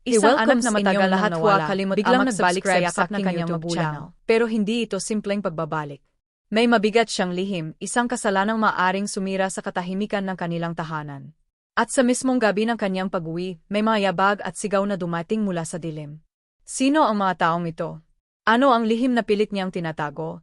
Isang I-welcome na matagal lahat nawala, huwag kalimut biglang ang nagbalik sa yakap ng kanyang YouTube magulang. channel. Pero hindi ito simpleng pagbabalik. May mabigat siyang lihim, isang kasalanang maaring sumira sa katahimikan ng kanilang tahanan. At sa mismong gabi ng kanyang pag-uwi, may mga yabag at sigaw na dumating mula sa dilim. Sino ang mga taong ito? Ano ang lihim na pilit niyang tinatago?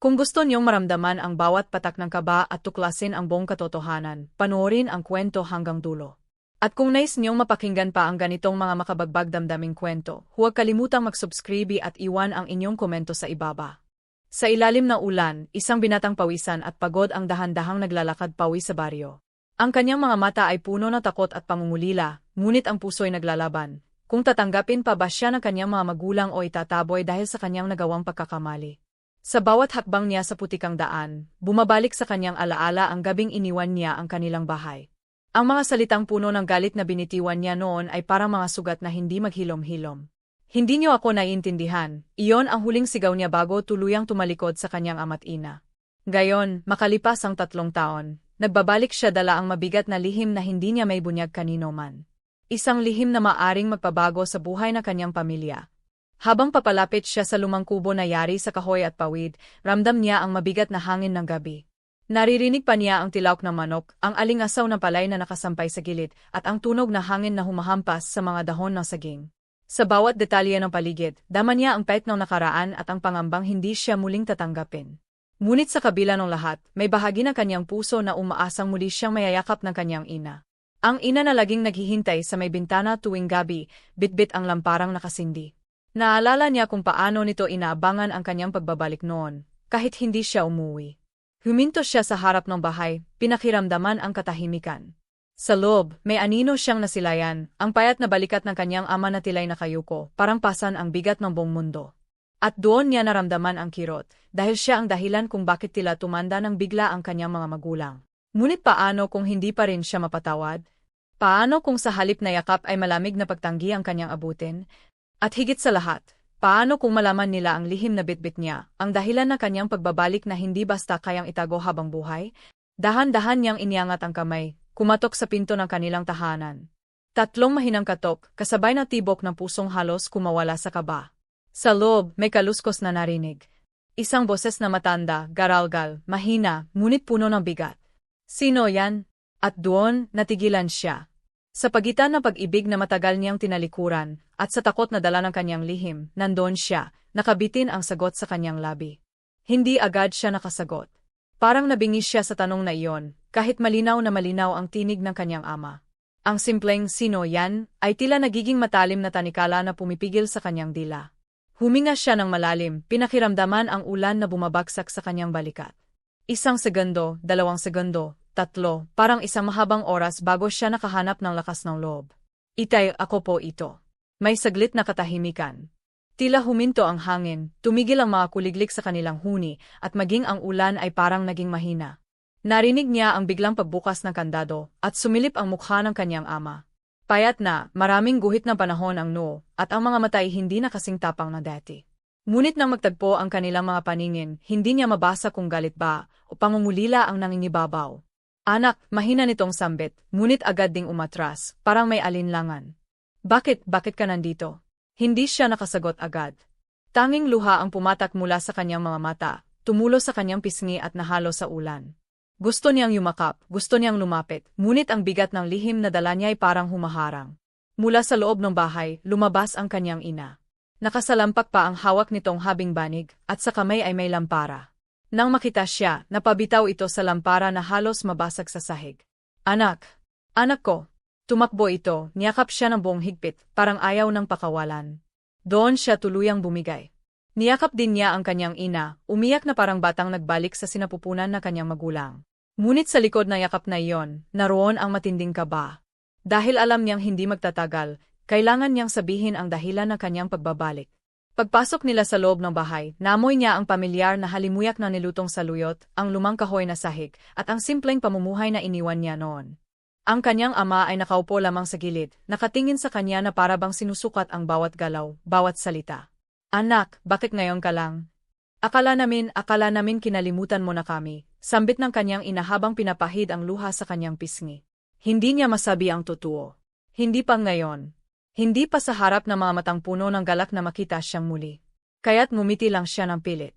Kung gusto niyong maramdaman ang bawat patak ng kaba at tuklasin ang buong katotohanan, panoorin ang kwento hanggang dulo. At kung nais niyong mapakinggan pa ang ganitong mga makabagbag damdaming kwento, huwag kalimutang mag-subscribe at iwan ang inyong komento sa ibaba. Sa ilalim ng ulan, isang binatang pawisan at pagod ang dahan-dahang naglalakad pawi sa baryo. Ang kanyang mga mata ay puno ng takot at pangungulila, ngunit ang puso'y naglalaban. Kung tatanggapin pa ba siya ng kanyang mga magulang o itataboy dahil sa kanyang nagawang pagkakamali. Sa bawat hakbang niya sa putikang daan, bumabalik sa kanyang alaala ang gabing iniwan niya ang kanilang bahay. Ang mga salitang puno ng galit na binitiwan niya noon ay parang mga sugat na hindi maghilom-hilom. Hindi niyo ako naiintindihan, iyon ang huling sigaw niya bago tuluyang tumalikod sa kanyang ama't ina. Gayon, makalipas ang tatlong taon, nagbabalik siya dala ang mabigat na lihim na hindi niya may bunyag kanino man. Isang lihim na maaring magpabago sa buhay ng kanyang pamilya. Habang papalapit siya sa lumang kubo na yari sa kahoy at pawid, ramdam niya ang mabigat na hangin ng gabi. Naririnig pa niya ang tilawak ng manok, ang alingasaw ng palay na nakasampay sa gilid, at ang tunog na hangin na humahampas sa mga dahon ng saging. Sa bawat detalye ng paligid, dama niya ang pet ng nakaraan at ang pangambang hindi siya muling tatanggapin. Ngunit sa kabila ng lahat, may bahagi ng kanyang puso na umaasang muli siyang mayayakap ng kanyang ina. Ang ina na laging naghihintay sa may bintana tuwing gabi, bitbit ang lamparang nakasindi. Naalala niya kung paano nito inaabangan ang kanyang pagbabalik noon, kahit hindi siya umuwi. Huminto siya sa harap ng bahay, pinakiramdaman ang katahimikan. Sa loob, may anino siyang nasilayan, ang payat na balikat ng kanyang ama na tilay na kayuko, parang pasan ang bigat ng buong mundo. At doon niya naramdaman ang kirot, dahil siya ang dahilan kung bakit tila tumanda ng bigla ang kanyang mga magulang. Ngunit paano kung hindi pa rin siya mapatawad? Paano kung sa halip na yakap ay malamig na pagtanggi ang kanyang abutin? At higit sa lahat, paano kung malaman nila ang lihim na bitbit niya, ang dahilan ng kanyang pagbabalik na hindi basta kayang itago habang buhay? Dahan-dahan niyang iniangat ang kamay, kumatok sa pinto ng kanilang tahanan. Tatlong mahinang katok, kasabay na tibok ng pusong halos kumawala sa kaba. Sa loob, may kaluskos na narinig. Isang boses na matanda, garalgal, mahina, ngunit puno ng bigat. Sino yan? At doon, natigilan siya. Sa pagitan ng pag-ibig na matagal niyang tinalikuran, at sa takot na dala ng kanyang lihim, nandoon siya, nakabitin ang sagot sa kanyang labi. Hindi agad siya nakasagot. Parang nabingis siya sa tanong na iyon, kahit malinaw na malinaw ang tinig ng kanyang ama. Ang simpleng sino yan ay tila nagiging matalim na tanikala na pumipigil sa kanyang dila. Huminga siya ng malalim, pinakiramdaman ang ulan na bumabagsak sa kanyang balikat. Isang segundo, dalawang segundo, tatlo, parang isang mahabang oras bago siya nakahanap ng lakas ng loob. Itay, ako po ito. May saglit na katahimikan. Tila huminto ang hangin, tumigil ang mga kuliglig sa kanilang huni, at maging ang ulan ay parang naging mahina. Narinig niya ang biglang pagbukas ng kandado, at sumilip ang mukha ng kanyang ama. Payat na, maraming guhit na panahon ang noo, at ang mga mata ay hindi na kasing tapang na dati. Ngunit nang magtagpo ang kanilang mga paningin, hindi niya mabasa kung galit ba, o pangungulila ang nangingibabaw. Anak, mahina nitong sambit, ngunit agad ding umatras, parang may alinlangan. Bakit, bakit ka nandito? Hindi siya nakasagot agad. Tanging luha ang pumatak mula sa kanyang mga mata, tumulo sa kanyang pisngi at nahalo sa ulan. Gusto niyang yumakap, gusto niyang lumapit, ngunit ang bigat ng lihim na dala niya ay parang humaharang. Mula sa loob ng bahay, lumabas ang kanyang ina. Nakasalampak pa ang hawak nitong habing banig, at sa kamay ay may lampara. Nang makita siya, napabitaw ito sa lampara na halos mabasag sa sahig. Anak! Anak ko! Tumakbo ito, niyakap siya ng buong higpit, parang ayaw ng pakawalan. Doon siya tuluyang bumigay. Niyakap din niya ang kanyang ina, umiyak na parang batang nagbalik sa sinapupunan na kanyang magulang. Ngunit sa likod na yakap na iyon, naroon ang matinding kaba. Dahil alam niyang hindi magtatagal, kailangan niyang sabihin ang dahilan ng kanyang pagbabalik. Pagpasok nila sa loob ng bahay, namoy niya ang pamilyar na halimuyak na nilutong saluyot, ang lumang kahoy na sahig, at ang simpleng pamumuhay na iniwan niya noon. Ang kanyang ama ay nakaupo lamang sa gilid, nakatingin sa kanya na parabang sinusukat ang bawat galaw, bawat salita. Anak, bakit ngayon ka lang? Akala namin, akala namin kinalimutan mo na kami, sambit ng kanyang inahabang pinapahid ang luha sa kanyang pisngi. Hindi niya masabi ang totoo. Hindi pa ngayon. Hindi pa sa harap ng mga matang puno ng galak na makita siyang muli. Kaya't ngumiti lang siya ng pilit.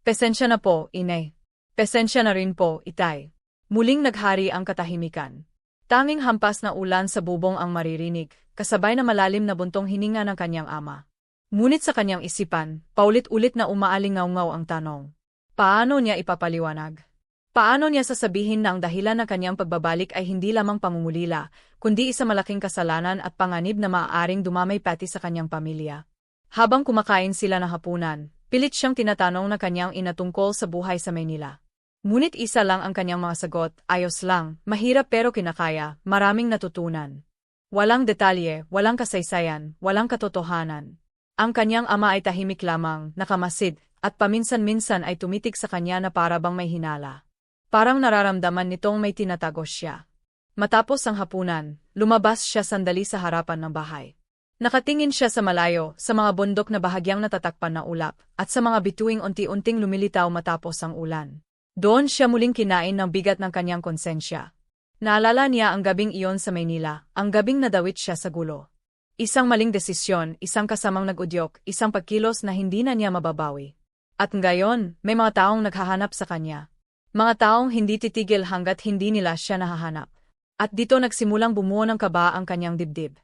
Pesensya na po, inay. Pesensya na rin po, itay. Muling naghari ang katahimikan. Tanging hampas na ulan sa bubong ang maririnig, kasabay na malalim na buntong hininga ng kanyang ama. Ngunit sa kanyang isipan, paulit-ulit na umaalingaw-ngaw ang tanong. Paano niya ipapaliwanag? Paano niya sasabihin na ang dahilan ng kanyang pagbabalik ay hindi lamang pangungulila, kundi isa malaking kasalanan at panganib na maaaring dumamay pati sa kanyang pamilya? Habang kumakain sila ng hapunan, pilit siyang tinatanong na kanyang inatungkol sa buhay sa Maynila. Ngunit isa lang ang kanyang mga sagot, ayos lang, mahirap pero kinakaya, maraming natutunan. Walang detalye, walang kasaysayan, walang katotohanan. Ang kanyang ama ay tahimik lamang, nakamasid, at paminsan-minsan ay tumitig sa kanya na para bang may hinala. Parang nararamdaman nitong may tinatago siya. Matapos ang hapunan, lumabas siya sandali sa harapan ng bahay. Nakatingin siya sa malayo, sa mga bundok na bahagyang natatakpan na ulap, at sa mga bituing unti-unting lumilitaw matapos ang ulan. Doon siya muling kinain ng bigat ng kanyang konsensya. Naalala niya ang gabing iyon sa Maynila, ang gabing nadawit siya sa gulo. Isang maling desisyon, isang kasamang nagudyok, isang pagkilos na hindi na niya mababawi. At ngayon, may mga taong naghahanap sa kanya, mga taong hindi titigil hanggat hindi nila siya nahahanap. At dito nagsimulang bumuo ng kaba ang kanyang dibdib.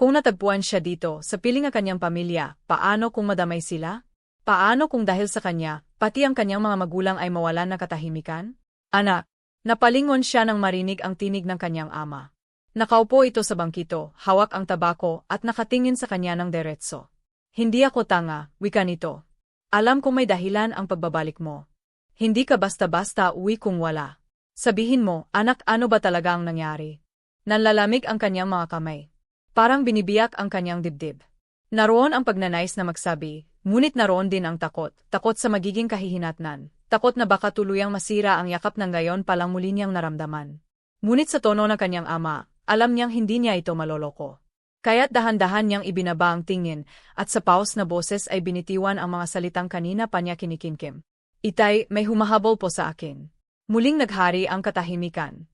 Kung natagpuan siya dito, sa piling ang kanyang pamilya, paano kung madamay sila? Paano kung dahil sa kanya, pati ang kanyang mga magulang ay mawalan ng katahimikan? Anak, napalingon siya nang marinig ang tinig ng kanyang ama. Nakaupo ito sa bangkito, hawak ang tabako at nakatingin sa kanya ng deretso. Hindi ako tanga, wika nito. Alam kong may dahilan ang pagbabalik mo. Hindi ka basta-basta uwi kung wala. Sabihin mo, anak ano ba talaga ang nangyari? Nanlalamig ang kanyang mga kamay. Parang binibiyak ang kanyang dibdib. Naroon ang pagnanais na magsabi, ngunit naroon din ang takot, takot sa magiging kahihinatnan, takot na baka tuluyang masira ang yakap ng gayon palang muli niyang naramdaman. Ngunit sa tono ng kanyang ama, alam niyang hindi niya ito maloloko. Kaya't dahan-dahan niyang ibinaba ang tingin, at sa paus na boses ay binitiwan ang mga salitang kanina pa niya kinikinkim. Itay, may humahabol po sa akin. Muling naghari ang katahimikan.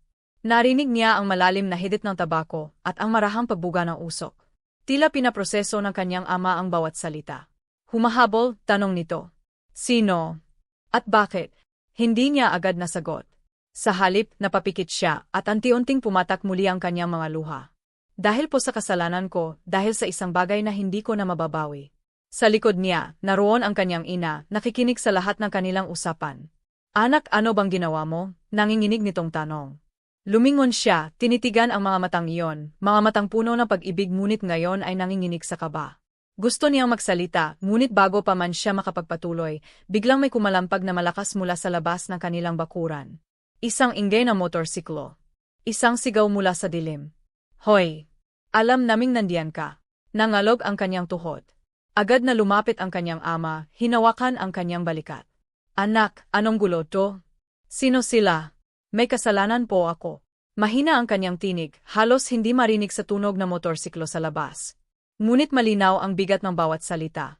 Narinig niya ang malalim na hidit ng tabako at ang marahang pagbuga ng usok. Tila pinaproseso ng kanyang ama ang bawat salita. Humahabol, tanong nito. Sino? At bakit? Hindi niya agad nasagot. Sa halip, napapikit siya at anti-unting pumatak muli ang kanyang mga luha. Dahil po sa kasalanan ko, dahil sa isang bagay na hindi ko na mababawi. Sa likod niya, naroon ang kanyang ina, nakikinig sa lahat ng kanilang usapan. Anak, ano bang ginawa mo? Nanginginig nitong tanong. Lumingon siya, tinitigan ang mga matang iyon, mga matang puno ng pag-ibig ngunit ngayon ay nanginginig sa kaba. Gusto niyang magsalita, ngunit bago pa man siya makapagpatuloy, biglang may kumalampag na malakas mula sa labas ng kanilang bakuran. Isang ingay na motorsiklo. Isang sigaw mula sa dilim. Hoy! Alam naming nandiyan ka. Nangalog ang kanyang tuhod. Agad na lumapit ang kanyang ama, hinawakan ang kanyang balikat. Anak, anong gulo to? Sino sila? May kasalanan po ako. Mahina ang kanyang tinig, halos hindi marinig sa tunog ng motorsiklo sa labas. Ngunit malinaw ang bigat ng bawat salita.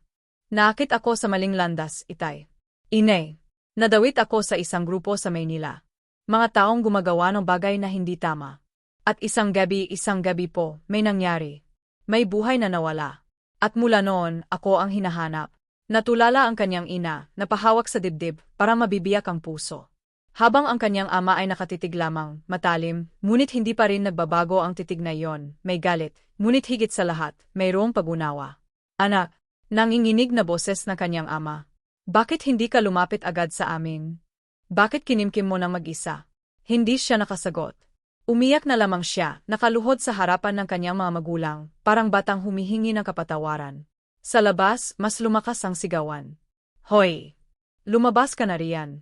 Nakit ako sa maling landas, itay. Inay. Nadawit ako sa isang grupo sa Maynila. Mga taong gumagawa ng bagay na hindi tama. At isang gabi, isang gabi po, may nangyari. May buhay na nawala. At mula noon, ako ang hinahanap. Natulala ang kanyang ina, napahawak sa dibdib, para mabibiyak ang puso. Habang ang kanyang ama ay nakatitig lamang, matalim, ngunit hindi pa rin nagbabago ang titig na iyon, may galit, ngunit higit sa lahat, mayroong pagunawa. Anak, nanginginig na boses ng kanyang ama. Bakit hindi ka lumapit agad sa amin? Bakit kinimkim mo ng mag-isa? Hindi siya nakasagot. Umiyak na lamang siya, nakaluhod sa harapan ng kanyang mga magulang, parang batang humihingi ng kapatawaran. Sa labas, mas lumakas ang sigawan. Hoy! Lumabas ka na riyan.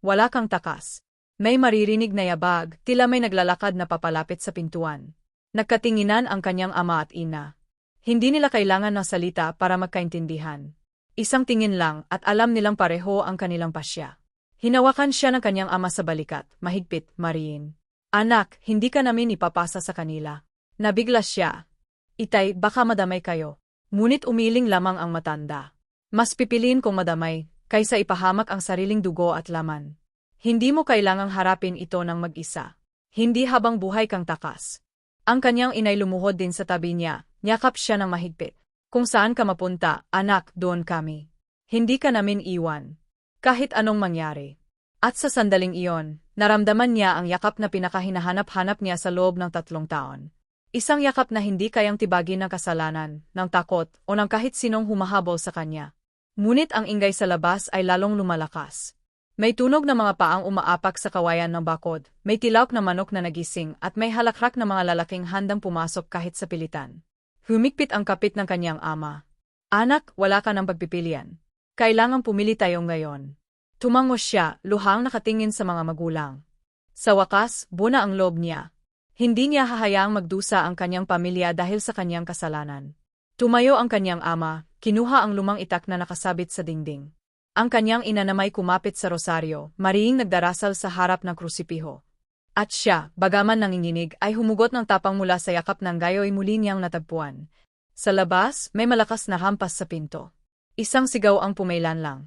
Wala kang takas. May maririnig na yabag, tila may naglalakad na papalapit sa pintuan. Nagkatinginan ang kanyang ama at ina. Hindi nila kailangan ng salita para magkaintindihan. Isang tingin lang at alam nilang pareho ang kanilang pasya. Hinawakan siya ng kanyang ama sa balikat, mahigpit, mariin. Anak, hindi ka namin ipapasa sa kanila. Nabigla siya. Itay, baka madamay kayo. Ngunit umiling lamang ang matanda. Mas pipiliin kong madamay, kaysa ipahamak ang sariling dugo at laman. Hindi mo kailangang harapin ito ng mag-isa. Hindi habang buhay kang takas. Ang kanyang inay lumuhod din sa tabi niya, niyakap siya ng mahigpit. Kung saan ka mapunta, anak, doon kami. Hindi ka namin iwan. Kahit anong mangyari. At sa sandaling iyon, naramdaman niya ang yakap na pinakahinahanap-hanap niya sa loob ng tatlong taon. Isang yakap na hindi kayang tibagin ng kasalanan, ng takot, o ng kahit sinong humahabol sa kanya. Ngunit ang ingay sa labas ay lalong lumalakas. May tunog na mga paang umaapak sa kawayan ng bakod, may tilawk na manok na nagising at may halakrak na mga lalaking handang pumasok kahit sa pilitan. Humikpit ang kapit ng kanyang ama. Anak, wala ka ng pagpipilian. Kailangang pumili tayo ngayon. Tumango siya, luhang nakatingin sa mga magulang. Sa wakas, buna ang loob niya. Hindi niya hahayaang magdusa ang kanyang pamilya dahil sa kanyang kasalanan. Tumayo ang kanyang ama, kinuha ang lumang itak na nakasabit sa dingding. Ang kanyang ina na may kumapit sa rosaryo, mariing nagdarasal sa harap ng krusipiho. At siya, bagaman nanginginig, ay humugot ng tapang mula sa yakap ng gayo'y muli niyang natagpuan. Sa labas, may malakas na hampas sa pinto. Isang sigaw ang pumailan lang.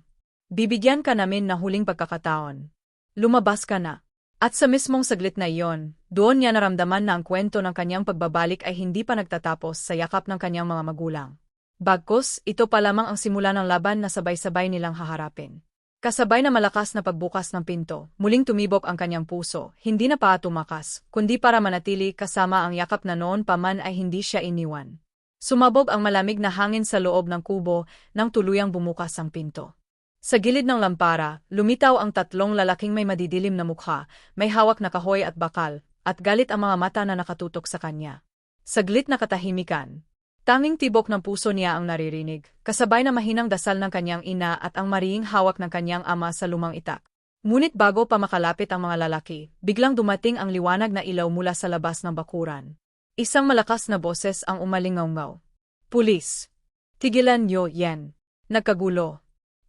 Bibigyan ka namin na huling pagkakataon. Lumabas ka na. At sa mismong saglit na iyon, doon niya naramdaman na ang kwento ng kanyang pagbabalik ay hindi pa nagtatapos sa yakap ng kanyang mga magulang. Bagkos, ito pa lamang ang simula ng laban na sabay-sabay nilang haharapin. Kasabay na malakas na pagbukas ng pinto, muling tumibok ang kanyang puso, hindi na pa tumakas, kundi para manatili kasama ang yakap na noon pa man ay hindi siya iniwan. Sumabog ang malamig na hangin sa loob ng kubo nang tuluyang bumukas ang pinto. Sa gilid ng lampara, lumitaw ang tatlong lalaking may madidilim na mukha, may hawak na kahoy at bakal, at galit ang mga mata na nakatutok sa kanya. Saglit na katahimikan, Tanging tibok ng puso niya ang naririnig, kasabay na mahinang dasal ng kanyang ina at ang mariing hawak ng kanyang ama sa lumang itak. Ngunit bago pa makalapit ang mga lalaki, biglang dumating ang liwanag na ilaw mula sa labas ng bakuran. Isang malakas na boses ang umalingaw-ngaw. Pulis! Tigilan niyo yan! Nagkagulo.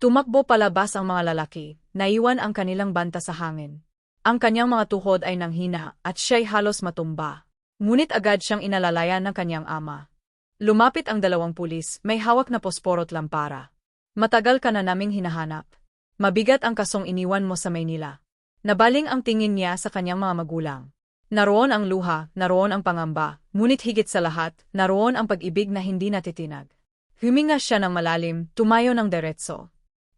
Tumakbo palabas ang mga lalaki, naiwan ang kanilang banta sa hangin. Ang kanyang mga tuhod ay nanghina at siya'y halos matumba. Ngunit agad siyang inalalayan ng kanyang ama. Lumapit ang dalawang pulis, may hawak na posporot lampara. Matagal ka na naming hinahanap. Mabigat ang kasong iniwan mo sa Maynila. Nabaling ang tingin niya sa kanyang mga magulang. Naroon ang luha, naroon ang pangamba, ngunit higit sa lahat, naroon ang pag-ibig na hindi natitinag. Huminga siya ng malalim, tumayo ng diretso.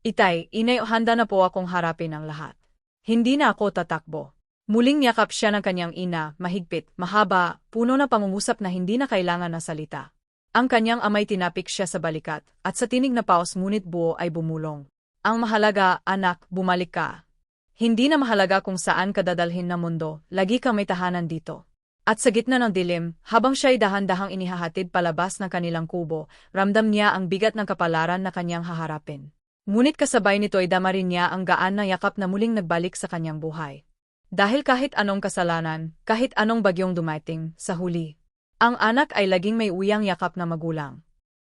Itay, inay, handa na po akong harapin ang lahat. Hindi na ako tatakbo. Muling yakap siya ng kanyang ina, mahigpit, mahaba, puno na pangungusap na hindi na kailangan na salita. Ang kanyang amay tinapik siya sa balikat, at sa tinig na paos ngunit buo ay bumulong. Ang mahalaga, anak, bumalik ka. Hindi na mahalaga kung saan ka dadalhin na mundo, lagi kang may tahanan dito. At sa gitna ng dilim, habang siya'y dahan-dahang inihahatid palabas ng kanilang kubo, ramdam niya ang bigat ng kapalaran na kanyang haharapin. Ngunit kasabay nito ay dama niya ang gaan na yakap na muling nagbalik sa kanyang buhay. Dahil kahit anong kasalanan, kahit anong bagyong dumating, sa huli, ang anak ay laging may uyang yakap na magulang.